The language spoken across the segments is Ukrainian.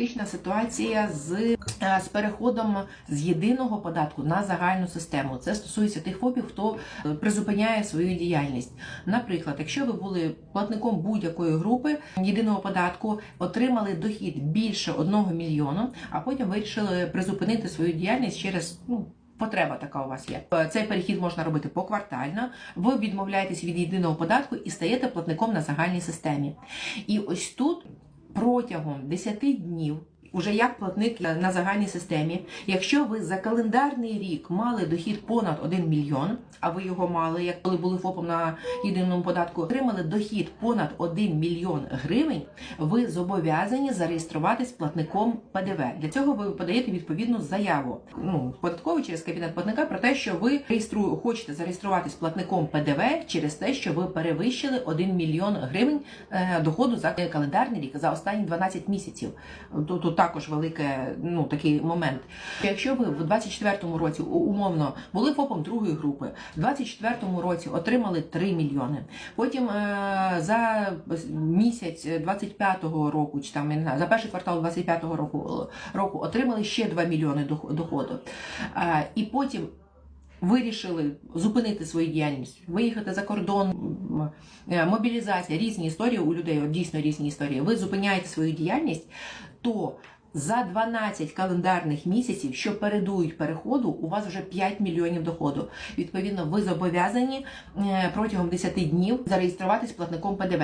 Критична ситуація з, е, з переходом з єдиного податку на загальну систему. Це стосується тих ФОПів, хто е, призупиняє свою діяльність. Наприклад, якщо ви були платником будь-якої групи єдиного податку, отримали дохід більше 1 мільйону, а потім вирішили призупинити свою діяльність через ну. Потреба така у вас є. Е, Цей перехід можна робити поквартально. Ви відмовляєтесь від єдиного податку і стаєте платником на загальній системі. І ось тут протягом 10 днів. Уже як платник на загальній системі, якщо ви за календарний рік мали дохід понад 1 мільйон, а ви його мали, як коли були ФОПом на єдиному податку, отримали дохід понад 1 мільйон гривень, ви зобов'язані зареєструватись платником ПДВ. Для цього ви подаєте відповідну заяву ну, податковий через кабінет платника про те, що ви реєструю, хочете зареєструватись платником ПДВ через те, що ви перевищили 1 мільйон гривень е, доходу за календарний рік за останні 12 місяців. Тут також велике, ну такий момент. Якщо ви в 24-му році умовно були ФОПом другої групи, в 24-му році отримали 3 мільйони. Потім е, за місяць 25-го року, чи там за перший квартал 25-го року, року отримали ще 2 мільйони дох- доходу. Е, і потім вирішили зупинити свою діяльність, виїхати за кордон, е, мобілізація, різні історії у людей, дійсно різні історії. Ви зупиняєте свою діяльність, то за 12 календарних місяців, що передують переходу, у вас вже 5 мільйонів доходу. Відповідно, ви зобов'язані е, протягом 10 днів зареєструватись платником ПДВ.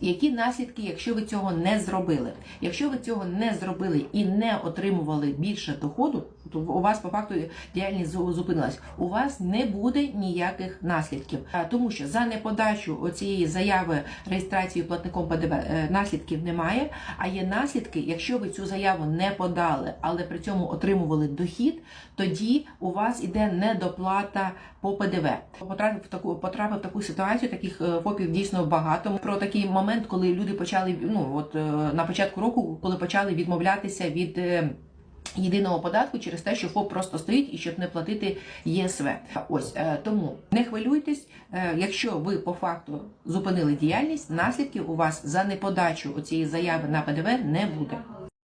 Які наслідки, якщо ви цього не зробили? Якщо ви цього не зробили і не отримували більше доходу, то у вас по факту діяльність зу- зупинилась. У вас не буде ніяких наслідків, тому що за неподачу оцієї заяви реєстрації платником ПДВ е, наслідків немає. А є наслідки, якщо ви цю заяву не подали, але при цьому отримували дохід, тоді у вас іде недоплата по ПДВ. Потрапив в таку потрапив в таку ситуацію. Таких е, ФОПів дійсно багато. Про такий момент, коли люди почали ну от е, на початку року, коли почали відмовлятися від. е, Єдиного податку через те, що ФОП просто стоїть і щоб не платити ЄСВ. Ось тому не хвилюйтесь, якщо ви по факту зупинили діяльність, наслідків у вас за неподачу цієї заяви на ПДВ не буде.